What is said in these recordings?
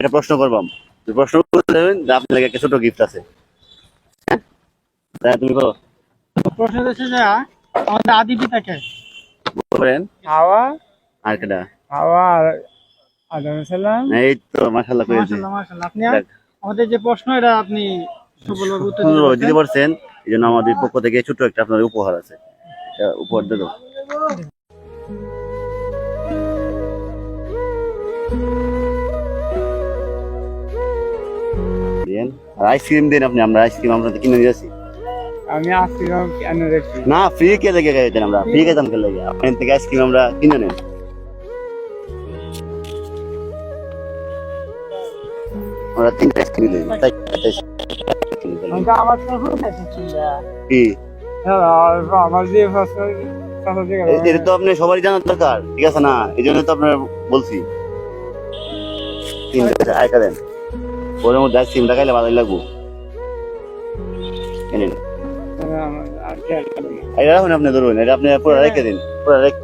একটা প্রশ্ন করবাম প্রশ্ন যে আপনার একটা ছোট গিফট আছে। হ্যাঁ তুমি করো প্রশ্ন হচ্ছে যে আমাদের আদি পিতাকে। করেন হাওয়া। আর কেটা হাওয়া আর আদম সালাম। এই তো মাশাল্লাহ করেছি মাশাআল্লাহ মাশাআল্লাহ। আপনি আমাদের যে প্রশ্ন এটা আপনি সফলভাবে উত্তর দিতে পারছেন। এই জন্য আমাদের পক্ষ থেকে ছোট একটা আপনার উপহার আছে। এটা উপহার দেবো। দিন। আর আইসক্রিম দিন আপনি আমরা আইসক্রিম আমরা তো কিনে দিয়েছি আমি আসছিলাম কেন রেখি না ফ্রি কে লেগে গেছেন আমরা ফ্রি কে লেগে। আপনার থেকে আইসক্রিম আমরা কিনে নেন। আমরা তিনটা আইসক্রিম দিই তাই আমার তো হচ্ছে কি? আমার যে প্রশ্ন কথা থেকে এ- এটা তো আপনি সবারই জানার দরকার ঠিক আছে না? এই জন্য তো আপনার বলছি। তিনটা আয়কা দেন। ওর মধ্যে আইসক্রিমটা খাইলে ভালোই লাগবো। এই নিন। আর খেয়াল করি না। এটা রাখুন আপনি ধরুন, এটা আপনি পুরো রেখে দিন। পুরো রেখে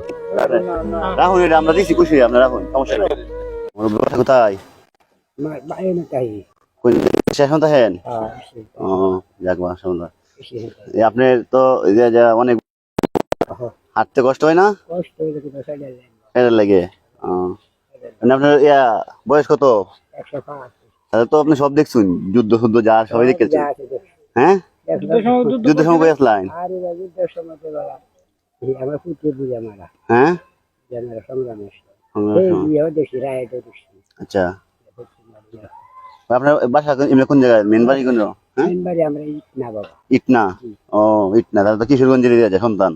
রাখুন এটা আমরা দিচ্ছি খুশি আপনি রাখুন, সমস্যা নেই। কোথায়? তো অনেক হাঁটতে কষ্ট হয় না? লাগে আপনার, ইয়া, বয়স কত? একশো পাঁচ তাহলে তো আপনি সব দেখছেন যুদ্ধ শুদ্ধ যা সবাই দেখেছেন যা আছে দেখ। হ্যাঁ? যুদ্ধ যুদ্ধ সময় কই আসলেন? হ্যাঁ? দেখছি আচ্ছা। আপনার বাসা কোন- এমনি কোন জায়গায়? মেন বাড়ি কোন? হ্যাঁ? ইটনা ও ইটনা। তাহলে তো কিশোরগঞ্জের এরিয়া সন্তান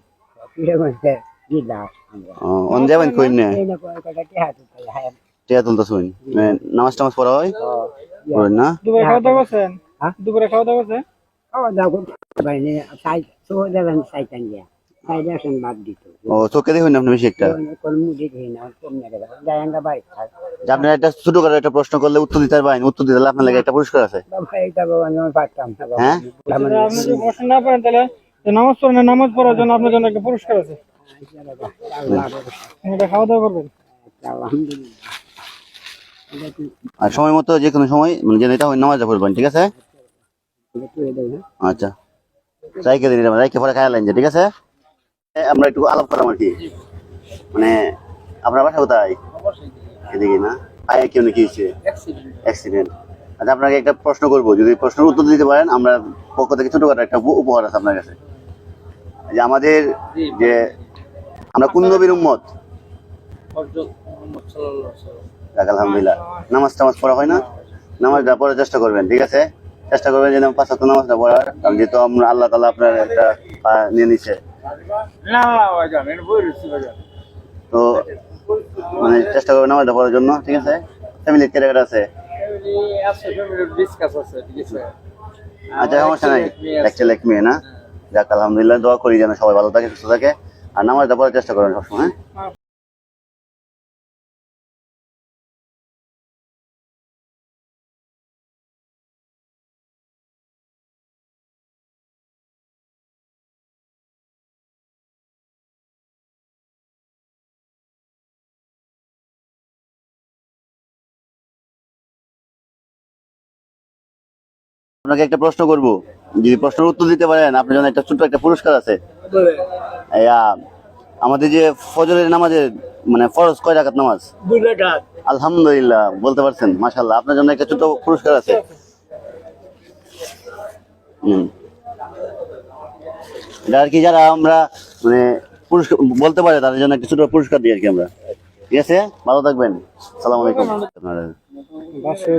ও অন যাবেন কই নে হায় টিয়া তুলতে শুন নামাজ টামাজ পড়া হয়? পড়েন না? দুপুরে খাওয়া দাওয়া করছেন? হ্যাঁ? দুপুরে খাওয়া দাওয়া করছেন? ও দেখো বাইরে সাই তো দেবেন সাইতান দিয়া। সাইডে আসেন বাদ দিত। ও চোখে দেখুন না আপনি বেশি একটা? ছোট করে একটা প্রশ্ন করলে উত্তর দিতে পারবেন উত্তর দিতে আপনার লাগে একটা পুরস্কার আছে। বাবা এটা বাবা আমি পারতাম হ্যাঁ? আপনি যদি প্রশ্ন না পারেন তাহলে নামাজ পড়েন না, নামাজ পড়ার জন্য আপনার জন্য একটা পুরস্কার আছে। এটা খাওয়া দাওয়া করবেন। আলহামদুলিল্লাহ। আর সময় মতো যে কোনো সময় মানে যেন এটা হয় পড়বেন ঠিক আছে? আচ্ছা। রাইকে দিন রাইকে পরে খায় যে, ঠিক আছে? আমরা একটু আলাপ করলাম আর কি। মানে আপনার বাসা কোথায়? এদিকে না? আয়, কেউ নাকি হয়েছে অ্যাক্সিডেন্ট আচ্ছা আপনাকে একটা প্রশ্ন করব। যদি প্রশ্নের উত্তর দিতে পারেন, আমরা পক্ষ থেকে ছোটোখাটো একটা উপহার আছে আপনার কাছে। যে আমাদের যে আমরা কোন নবীর উম্মত। যাক আলহামদুলিল্লাহ। নামাজ টামাজ পড়া হয় না। নামাজটা পড়ার চেষ্টা করবেন ঠিক আছে? চেষ্টা করবেন যেন পাঁচ হাজার নামাজটা পড়ার কারণ যেহেতু আমরা আল্লাহ তালা আপনার একটা নিয়ে নিচ্ছে তো মানে চেষ্টা করবেন নামাজটা পড়ার জন্য ঠিক আছে? ফ্যামিলির কেটে আছে? আচ্ছা সমস্যা নাই। এক ছেলে এক মেয়ে না? যাক আলহামদুলিল্লাহ দোয়া করি যেন সবাই ভালো থাকে সুস্থ থাকে। আর নামাজটা পড়ার চেষ্টা করেন সবসময় আপনাকে একটা প্রশ্ন করব। যদি প্রশ্নের উত্তর দিতে পারেন আপনার জন্য একটা ছোট্ট একটা পুরস্কার আছে। আমাদের যে ফজরের নামাজের মানে ফরজ কয় রাকাত নামাজ? আলহামদুলিল্লাহ বলতে পারছেন মাশাল্লাহ আপনার জন্য একটা ছোট পুরস্কার আছে। এটা আর কি যারা আমরা মানে পুরস্কার বলতে পারে তাদের জন্য একটা ছোট পুরস্কার দিই আর কি আমরা। ঠিক আছে? ভালো থাকবেন। সালাম আলাইকুম। আপনার বাসে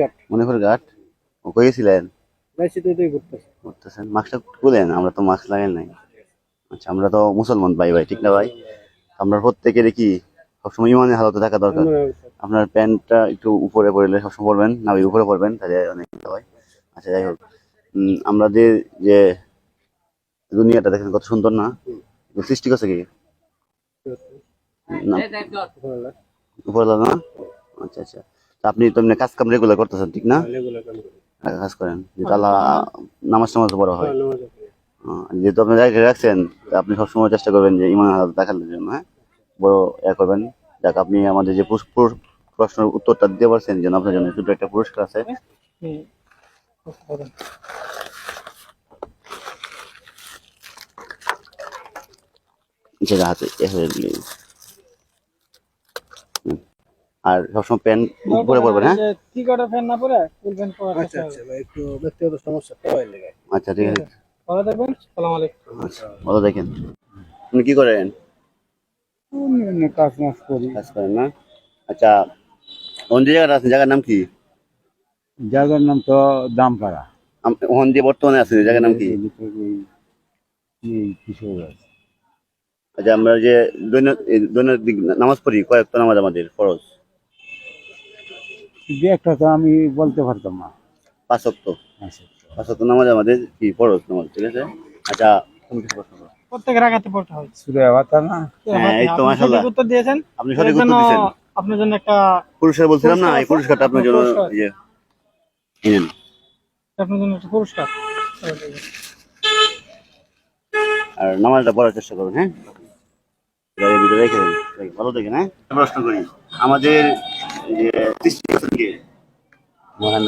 ঘাট। মনে করে ঘাট? ও কইছিলেন বাসে তো তুই ঘুরতেছ। করতেছেন মাস্কটা খুলেন আমরা তো মাস্ক লাগাই নাই। আচ্ছা আমরা তো মুসলমান ভাই ভাই ঠিক না ভাই? আমরা প্রত্যেকের কি সবসময় ইমানের হালতে থাকা দরকার? আপনার প্যান্টটা একটু উপরে পড়লে সবসময় পরবেন? নাবির উপরে পরবেন তাহলে অনেক হয়। আচ্ছা যাই হোক। আমরা যে যে দুনিয়াটা দেখেন কত সুন্দর না? সৃষ্টি করছে কি? না। উপরে না? আচ্ছা আচ্ছা। আপনি তো কাজ কাম রেগুলার করতেছেন ঠিক না? কাজ করেন যেটা আল্লাহ নামাজ টামাজ বড় হয়। যেহেতু আপনি জায়গায় রাখছেন আপনি সবসময় চেষ্টা করবেন যে ইমান হালাত দেখানোর জন্য হ্যাঁ? বড় ইয়া করবেন। যাক আপনি আমাদের যে প্রশ্নের উত্তরটা দিতে পারছেন যেন আপনার জন্য ছোট একটা পুরস্কার আছে। যেটা হাতে এ। আর সবসময় পেন উপরে পড়বেন হ্যাঁ? না পরে ফুল ফ্যান পরা আচ্ছা আচ্ছা ভাই একটু ব্যক্তিগত সমস্যা তো হয় লেগে। আচ্ছা ঠিক আছে। ভালো থাকবেন সালাম আলাইকুম। আচ্ছা ভালো দেখেন আপনি কি করেন? কাজ মাস করি। কাজ করেন না? আচ্ছা যে জায়গাটা আছে জায়গার নাম কি? জায়গার নাম তো দামপাড়া। ওখান দিয়ে বর্তমানে জায়গার নাম কি? আচ্ছা আমরা যে দৈনিক নামাজ পড়ি কয়েকটা নামাজ আমাদের ফরজ। দু একটা তো আমি বলতে পারতাম না। পাঁচ অক্ট নামাজ আমাদের কি ফরজ নামাজ ঠিক আছে? আচ্ছা তুমি কিছু প্রশ্ন করো। প্রত্যেকের আঘাতে পড়তে হয়। সুরে আওয়াতা না? হ্যাঁ, এই তো মাশাআল্লাহ। উত্তর দিয়েছেন। আপনি সঠিক উত্তর দিচ্ছেন আপনার জন্য একটা পুরস্কার বলছিলাম না এই পুরস্কারটা আপনার জন্য পুরস্কার। এই যে নেন। আপনার জন্য একটা পুরস্কার। আর নামাজটা পড়ার চেষ্টা করুন হ্যাঁ? ভিতরে রেখে দেন। ভালো দেখেন হ্যাঁ? প্রশ্ন করি। আমাদের এই যে সৃষ্টি করেছেন কে মহান